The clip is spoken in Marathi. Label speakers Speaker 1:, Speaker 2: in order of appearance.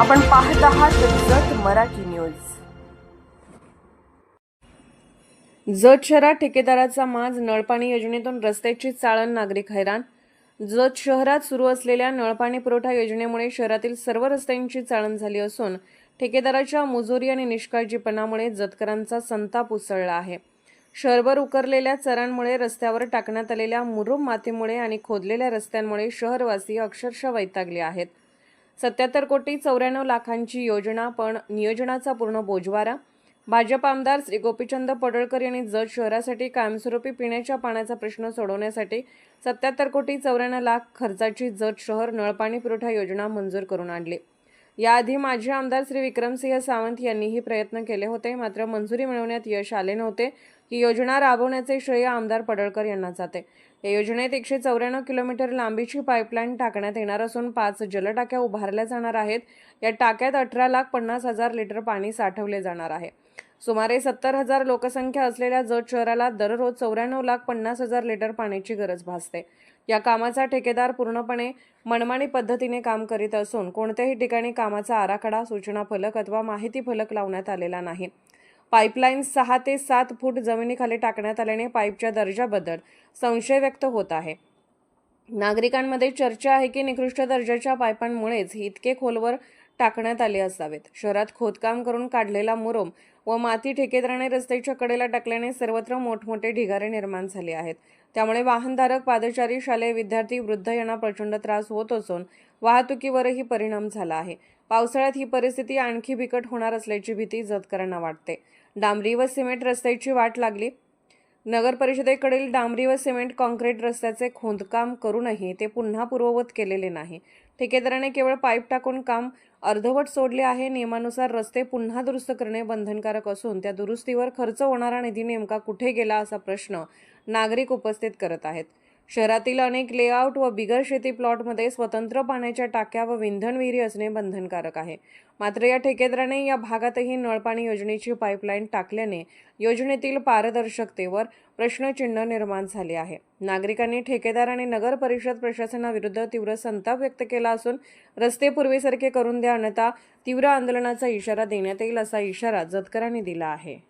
Speaker 1: आपण पाहत आहात जत मराठी न्यूज. जत शहरात ठेकेदाराचा माज नळपाणी योजनेतून रस्त्याची चाळण नागरिक हैराण. जत शहरात सुरू असलेल्या नळपाणी पुरवठा योजनेमुळे शहरातील सर्व रस्त्यांची चाळण झाली असून ठेकेदाराच्या मुजोरी आणि निष्काळजीपणामुळे जतकरांचा संताप उसळला आहे. शहरभर उकरलेल्या चरांमुळे रस्त्यावर टाकण्यात आलेल्या मुरुम मातीमुळे आणि खोदलेल्या रस्त्यांमुळे शहरवासी अक्षरशः वैतागले आहेत. सत्याहत्तर कोटी चौऱ्याण्णव लाखांची योजना पण नियोजनाचा पूर्ण बोजवारा? भाजप आमदार श्री गोपीचंद पडळकर यांनी जत शहरासाठी कायमस्वरूपी पिण्याच्या पाण्याचा प्रश्न सोडवण्यासाठी सत्याहत्तर कोटी चौऱ्याण्णव लाख खर्चाची जत शहर नळपाणी पुरवठा योजना मंजूर करून आणली. याआधी माजी आमदार श्री विक्रमसिंह सावंत यांनीही प्रयत्न केले होते मात्र मंजुरी मिळवण्यात यश आले नव्हते. ही योजना राबवण्याचे श्रेय आमदार पडळकर यांना जाते. या योजनेत एकशे चौऱ्याण्णव किलोमीटर लांबीची पाईपलाईन टाकण्यात येणार असून पाच जलटाक्या उभारल्या जाणार आहेत. या टाक्यात अठरा लाख पन्नास हजार लिटर पाणी साठवले जाणार आहे. सुमारे सत्तर हजार लोकसंख्या असलेल्या जत शहराला दररोज चौऱ्याण्णव लाख पन्नास हजार लिटर पाण्याची गरज भासते. या कामाचा ठेकेदार पूर्णपणे मनमानी पद्धतीने काम करीत असून कोणत्याही ठिकाणी कामाचा आराखडा सूचना फलक अथवा माहिती फलक लावण्यात आलेला नाही. पाईपलाईन सहा ते सात फूट जमिनीखाली टाकण्यात आल्याने पाईपच्या दर्जाबद्दल संशय व्यक्त होत आहे. नागरिकांमध्ये चर्चा आहे की निकृष्ट दर्जाच्या पाईपांमुळेच इतके खोलवर टाकण्यात आले असावेत. शहरात खोदकाम करून काढलेला मुरुम व माती ठेकेदाराने रस्त्याच्या कडेला टाकल्याने सर्वत्र मोठमोठे ढिगारे निर्माण झाले आहेत. त्यामुळे वाहनधारक पादचारी शालेय विद्यार्थी वृद्ध यांना प्रचंड त्रास होत असून वाहतुकीवरही परिणाम झाला आहे. पावसाळ्यात ही परिस्थिती आणखी बिकट होणार असल्याची भीती जतकरांना वाटते. डांबरी व सिमेंट रस्त्याची वाट लागली नगर परिषदेकडील डांबरी व सिमेंट कॉन्क्रीट रस्त्याचे खोदकाम करूनही ते पुन्हा पूर्ववत केलेले नाही. ठेकेदाराने केवळ पाईप टाकून काम अर्धवट सोडले आहे. नियमानुसार रस्ते पुन्हा दुरुस्त करणे बंधनकारक असून त्या दुरुस्तीवर खर्च होणारा निधी नेमका कुठे गेला असा प्रश्न नागरिक उपस्थित करत आहेत. शहरातील अनेक लेआउट व बिगर शेती प्लॉटमध्ये स्वतंत्र पाण्याच्या टाक्या व विंधन विहिरी असणे बंधनकारक आहे. मात्र या ठेकेदाराने या भागातही नळपाणी योजनेची पाईपलाईन टाकल्याने योजनेतील पारदर्शकतेवर प्रश्नचिन्ह निर्माण झाले आहे. नागरिकांनी ठेकेदार आणि नगर परिषद प्रशासनाविरुद्ध तीव्र संताप व्यक्त केला असून रस्ते पूर्वीसारखे करून द्या अन्यथा तीव्र आंदोलनाचा इशारा देण्यात येईल असा इशारा जतकरांनी दिला आहे.